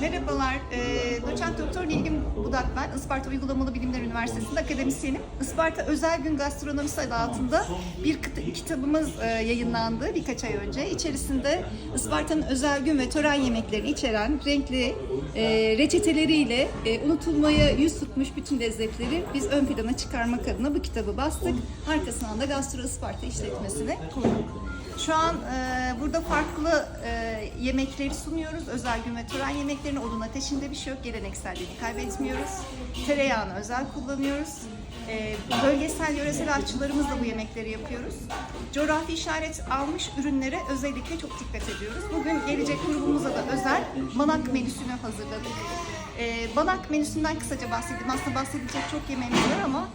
Merhabalar, e, doçent doktor Nilgün Budak ben. Isparta Uygulamalı Bilimler Üniversitesi'nde akademisyenim. Isparta Özel Gün Gastronomisi adı altında bir kit- kitabımız e, yayınlandı birkaç ay önce. İçerisinde Isparta'nın özel gün ve tören yemeklerini içeren renkli e, reçeteleriyle e, unutulmaya yüz tutmuş bütün lezzetleri biz ön plana çıkarmak adına bu kitabı bastık. Arkasından da Gastro Isparta işletmesine kurduk. Şu an e, burada farklı e, yemekleri sunuyoruz. Özel gün ve tören yemeklerini odun ateşinde bir şey yok. Gelenekselliğini kaybetmiyoruz. Tereyağını özel kullanıyoruz. E, bölgesel yöresel aşçılarımızla bu yemekleri yapıyoruz. Coğrafi işaret almış ürünlere özellikle çok dikkat ediyoruz. Bugün gelecek grubumuza da özel manak menüsünü hazırladık. E, banak menüsünden kısaca bahsedeyim. Aslında bahsedilecek çok yemeğimiz var ama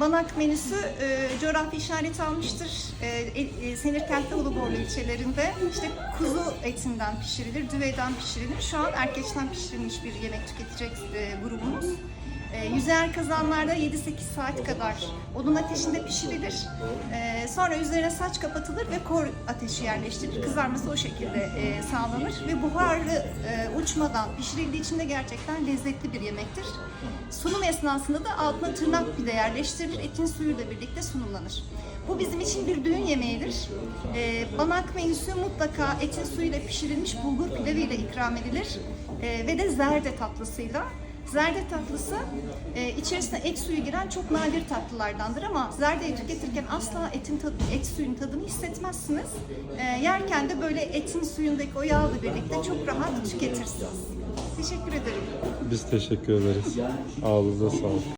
Banak menüsü e, coğrafi işaret almıştır. E, e, Senirkent'te Uluborlu ilçelerinde işte kuzu etinden pişirilir, düveyden pişirilir. Şu an erkeçten pişirilmiş bir yemek tüketecek e, grubumuz. E, yüzer kazanlarda 7-8 saat kadar odun ateşinde pişirilir. E, sonra üzerine saç kapatılır ve kor ateşi yerleştirilir. Kızarması o şekilde e, sağlanır ve buharlı e, uçmadan pişirildiği için de gerçekten lezzetli bir yemektir. Sunum esnasında da altına tırnak pide yerleştirilir, etin suyuyla birlikte sunumlanır. Bu bizim için bir düğün yemeğidir. E, banak menüsü mutlaka etin suyuyla pişirilmiş bulgur pilavıyla ikram edilir E, ve de zerde tatlısıyla. Zerde tatlısı e, içerisine et suyu giren çok nadir tatlılardandır ama zerdeyi tüketirken asla etin tadı, et suyun tadını hissetmezsiniz. E, yerken de böyle etin suyundaki o yağla birlikte çok rahat tüketirsiniz. Teşekkür ederim. Biz teşekkür ederiz. Ağzınıza sağlık.